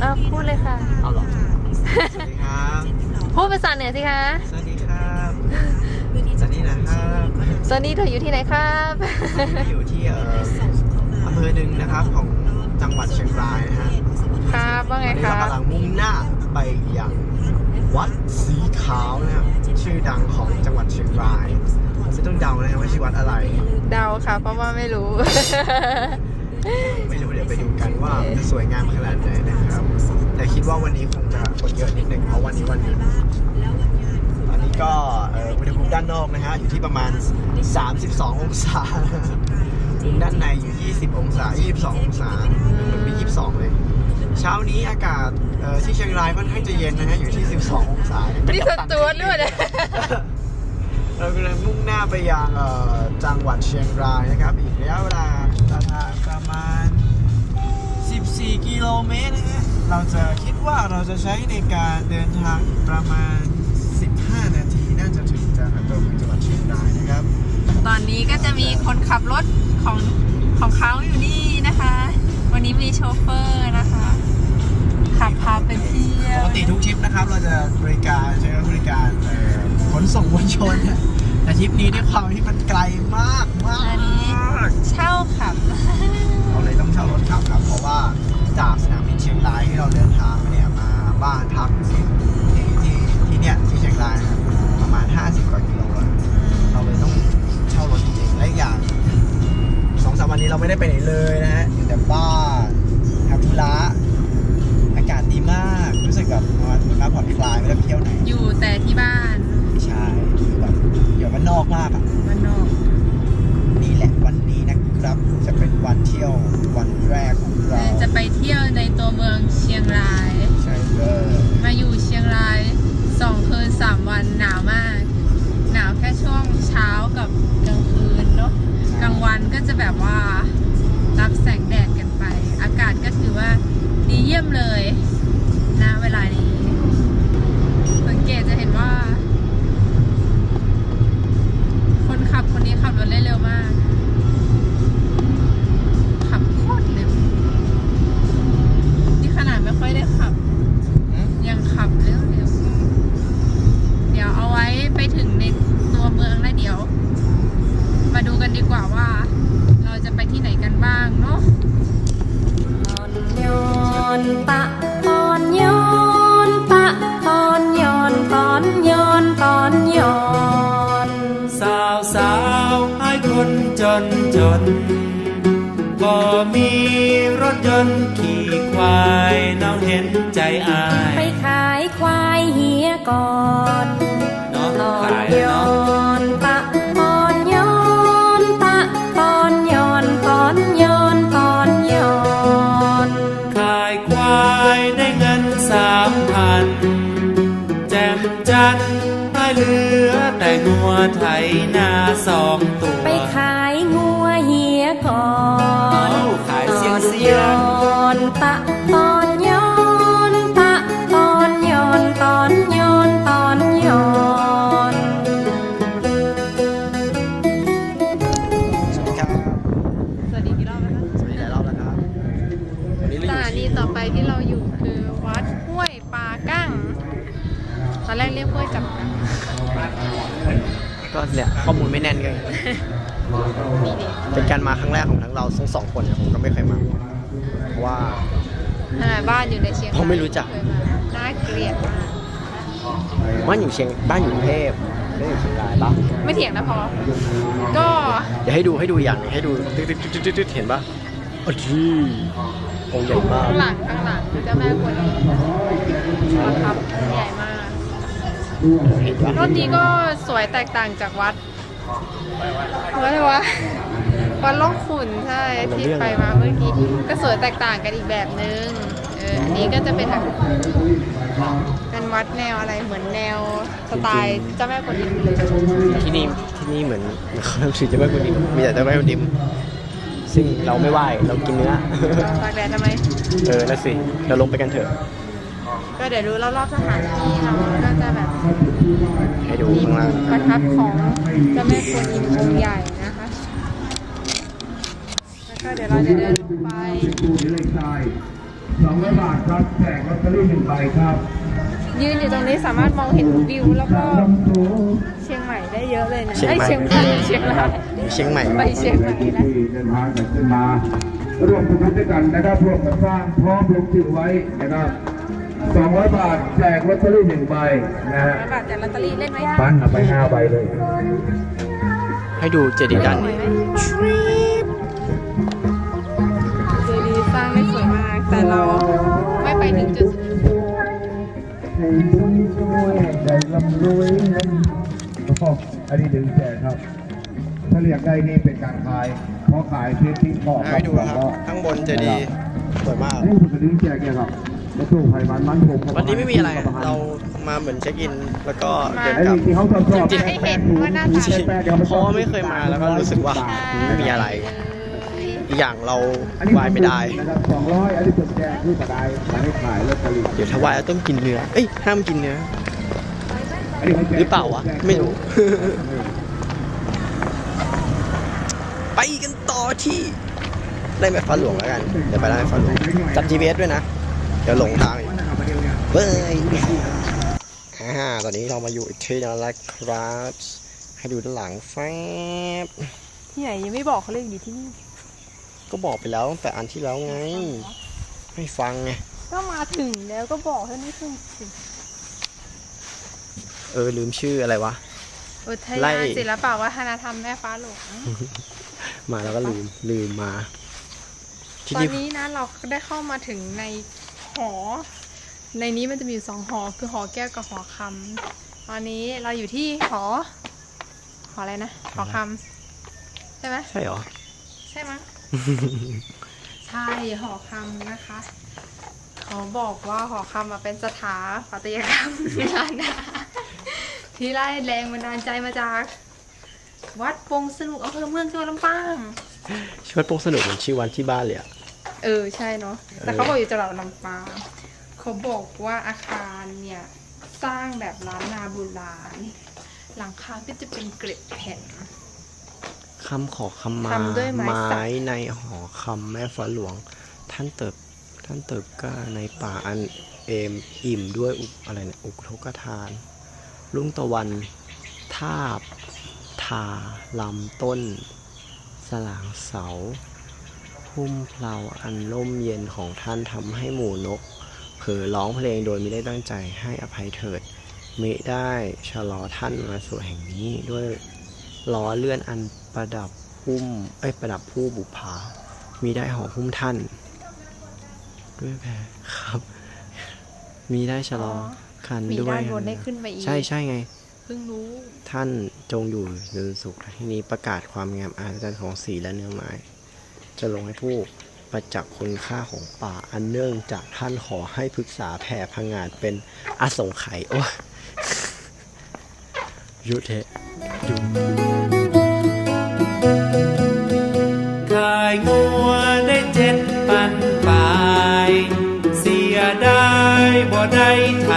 เอาพูดเลยค่ะ เอาหรอสวัสดีครับพูดภาษาเหนือสิคะ สวัสดีครับสวัสดีนะครับตอนนี้เธออยู่ที่ไหนครับอยู่ที่เอ่ออำเภอหนึ่งนะครับของจังหวัดเชียงรายนะฮะครับว่าไงคเรับ กำลังมุ่งหน้าไปยังวัดสีขาวนะครัชื่อดังของจังหวัดเชียงรายไม่ต้องเดาเลยว่าชื่อวัดอะไร เดาค่ะ เพราะว่าไม่รู้ ไม่รู้เดี๋ยวไปดูกันว่าจะสวยงามขนาดไหนนะครับ แต่คิดว่าวันนี้คงจะคนเยอะนิดนึงเพราะวันนี้วันหยุดตอนนี้ก็เอ่ออุณหภูมิด้านนอกนะฮะอยู่ที่ประมาณ 32 องศาด้านในอยู่ 20 องศา 22 องศาเหมือนมี22 เลย เช้านี้อากาศเอ่อที่เชียงรายค่อนข้างจะเย็นนะฮะอยู่ที่ 12 องศานี่สจวตด้วยเนี่ย เรากำลังมุ่งหน้าไปยังเอ่อจังหวัดเชียงรายนะครับ อีกระยะเวลาทางประมาณ 14 กิโลเมตรนะฮะเราจะคิดว่าเราจะใช้ในการเดินทางอีกประมาณ 15 นาทีน่าจะถึงจังหวัดตัวเมืองจังหวัดเชียงรายนะครับ ตอนนี้ก็จะมีคนขับรถของของเขาอยู่นี่นะคะ วันนี้มีโชเฟอร์นะคะขับพาไปเที่ยปวกติทุกทริปนะครับ เราจะบริการใช้บริการเอ่อ ขนส่งมวลชนเนี่ยแต่ทริปนี้ด้วยความที่มันไกลมากมากอันนี้เช่าขับ เราเลยต้องเช่ารถขับครับ เพราะว่าจากสนามบินเชียงรายที่เราเดินทางมาเนี่ยมาบ้านพักที่ที่ที่ที่เนี่ยที่เชียงรายนะครับประมาณ 50กว่ากิโลอะเราเลยต้องเช่ารถจริงๆและอีกอย่างสองสามวันนี้เราไม่ได้ไปไหนเลยนะฮะ เมืองเชียงราย ใช่เลยมาอยู่เชียงรายสองคืนสามวันหนาวมาก หนาวแค่ช่วงเช้ากับกลางคืนเนาะกลางวันก็จะแบบว่ารับแสงแดดกันไป อากาศก็ถือว่าดีเยี่ยมเลย อนปะตอนย้อนปะตอนย้อนตอนย้อนตอนย้อนสาวสาวให้คนจนจนบ่มีรถยนต์ขี่ควายน้องเห็นใจอาย ไปขายควายเฮียก่อนเนาะตอนขายย้อเเหลือแต่งัวไถนาสองตัว ไปขายงัวเฮียก่อนเอ้าขายเสียงเสียย้งอนปะตอนย้อนปะตอนย้อนตอนย้อนตอนย้อนสวัสดีครับ สวัสดีกี่รอบแล้วคะสวัสดีหลายรอบแล้วครับวันนี้เราสอถายู่นีที่ต่อไปที่เราอยู่คือวัดห้วยปากั้ง ตอนแรกเรียกห้วยจับ กังก็เนี่ยข้อมูลไม่แน่นกันมีเด็กเป็นการมาครั้งแรกของทั้งเราทั้งสองคนเนี่ยผมก็ไม่เคยมา เพราะว่าขนาดบ้านอยู่ในเชียงเพราะไม่รู้จักเคยมาน่าเกลียดมากบ้านอยู่เชียงบ้านอยู่กรุงเทพไม่ได้อยู่เชียงรายปะไม่เถียงนะพอก็เดี๋ยวให้ดูให้ดูอย่างหนึ่งให้ดูตึ๊ดตึ๊ดตึ๊ดตึ๊ดตึ๊ดเห็นปะโอ้ทีองค์ใหญ่มากข้างหลังข้างหลังเจ้าแม่กวนอิมประทับใหญ่มาก เห็นปะรถนี้ก็สวยแตกต่างจากวัดวัดอะไรวะวัดล่องขุนใช่ที่ไปมาเมื่อกี้ก็สวยแตกต่างกันอีกแบบนึงเอออันนี้ก็จะเป็นแบบเป็นวัดแนวอะไรเหมือนแนวสไตล์เจ้าแม่กวนอิมเลยที่นี่ที่นี่เหมือนเขาเรียกชื่อเจ้าแม่กุนดิมมีแต่เจ้าแม่กุนดิมซึ่งเราไม่ไหวเรากินเนื้อตากแดดทำไมเออนั่นสิเราลงไปกันเถอะ ก็เดี๋ยวดูรอบๆสถานที่เนาะก็จะแบบให้ดูมีข้างล่างประทับของเจ้าแม่กวนอิมองค์ใหญ่นะคะ แล้วก็เดี๋ยวเราจะเดินลงไปดูที่เลขชายสองร้อยบาทครับแจกลอตเตอรี่หนึ่งใบครับยืนอยู่ตรงนี้สามารถมองเห็นวิวแล้วก็เชียงใหม่ได้เยอะเลยนะเชียงอ้ใหม่เชียงใหม่เชียงราย เชียงใหม่ ไปเชียงใหม่นะ ที่เดินทางกันขึ้นมา ร่วมทำบุญด้วยกันนะครับร่วมกันสร้างพร้อมลงชื่อไว้นะครับ 200 บาทแจกลอตเตอรี่หนึ่งใบนะฮะร้อยบาทแต่ลอตเตอรี่เล่นไหมปั้นเอาไปห้าใบเลยให้ดูเจดีย์ด้านนี้เจดีย์สร้างได้สวยมาก แต่เราไม่ไปถึงจุดสุดให้บุญช่วยได้ลำรวยเงินโอ้อันนี้ดึงแจกครับ ถ้าเรียกได้นี่เป็นการขายเพราะขายเพชรที่ขอบให้ดูนะครับข้างบนเจดีย์สวยมากอันนี้คือกระดึงแจกเนี่ยครับ กระตุ้งไผ่มันมันผมวันนี้ไม่มีอะไร เรามาเหมือนเช็คอิน แล้วก็เดินไอ้กลับที่เขาสอบสอบจริงให้เห็นว่าหน้าตาจริงเพราะว่าไม่เคยมาแล้วก็รู้สึกว่าไม่มีอะไรอีกอย่างเราวายไม่ได้นะครับสองร้อยอันนี้เป็นแจกที่กระไดมาให้ขายลอตเตอรี่เดี๋ยวถ้าวายเราต้องกินเนื้อ เอ้ยห้ามกินเนื้ออันนี้ขแจกหรือเปล่าวะ ไม่รู้ ไปกันต่อที่ไร่แม่ฟ้าหลวงแล้วกัน เดี๋ยวไปไร่แม่ฟ้าหลวงจับ GPS ด้วยนะเดี๋ยวหลงทางอีกเฮ้ยอ่าตอนนี้เรามาอยู่อีกที่นึงแล้วครับให้ดูด้านหลังแฟบที่ไหนยังไม่บอกเขาเรียกอยู่ที่นี่ ก็บอกไปแล้วตั้งแต่อันที่แล้วไง ไม่ฟังไง ก็มาถึงแล้วก็บอกให้นี่คือสิเออลืมชื่ออะไรวะ อุทไล่ยานศิลปวัฒนธรรมแม่ฟ้าหลวง มาแล้วก็ลืมลืมมาที่ตอนนี่นี้นะเราก็ได้เข้ามาถึงในห อ ในนี้มันจะมีอยู่สองหอ คือหอแก้วกับหอคำตอนนี้เราอยู่ที่หอ หออะไรนะ หอคำใช่ไหมใช่เหรอ ใช่ไหมย ใช่หอคำนะคะ เขาบอกว่าหอคำมาเป็นสถาปัตยกรรม ล้านนาที่ไล่แรงบันดาลใจมาจาก วัดปงสนุกอำเภอเมืองจังหวัดลำปางชื่อวัดโปกสนุกเหมือนชื่อวันที่บ้านเลยอะ เออใช่เนาะแต่เขาบอกอยู่จังหวัดลำปางเขาบอกว่าอาคารเนี่ยสร้างแบบล้านนาโบุราณหลังคาก็จะเป็นเกล็ดแผ่น คำขอคำมา ทำด้วยไม้สัก ในหอคำแม่ฟ้าหลวง ท่านเติบ ท่านเติบกล้าในป่าอันเอมอิ่มด้วยอุอะไรเนี่ยอุทกทานรุ่งตะวันทาบทาลำต้น สลางเสา พุ่มเพลาอันร่มเย็นของท่านทำให้หมู่นก เผลอร้องเพลงโดยไม่ได้ตั้งใจให้อภัยเถิดมิได้ชะลอท่านมาสู่แห่งนี้ด้วยล้อเลื่อนอันประดับพุ่มเอ้ยประดับผู้บุพามีได้ห่อหุ้มท่าน ด้วยแพรครับ มีได้ชะลอออคันมีด้วยด้านบนได้ขึ้นไปอีกใช่ใช่ไง เพิ่งรู้ ท่านจงอยู่ยืนสุขที่นี้ประกาศความงามอาจารย์ของสีและเนื้อไม้ จะลงให้ผู้ประจักษ์คุณค่าของป่าอันเนื่องจากท่านขอให้พฤกษาแผ่พังงานเป็นอสงไขยโอ้ยุเทยุขายงัวได้เจ็ดปันปาย เสียได้บ่ได้ไถ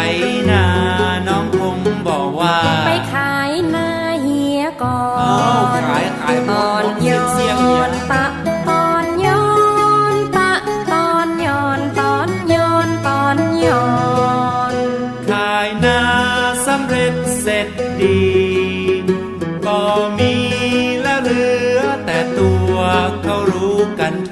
ก็มีและเหลือแต่ตัวเขารู้กันท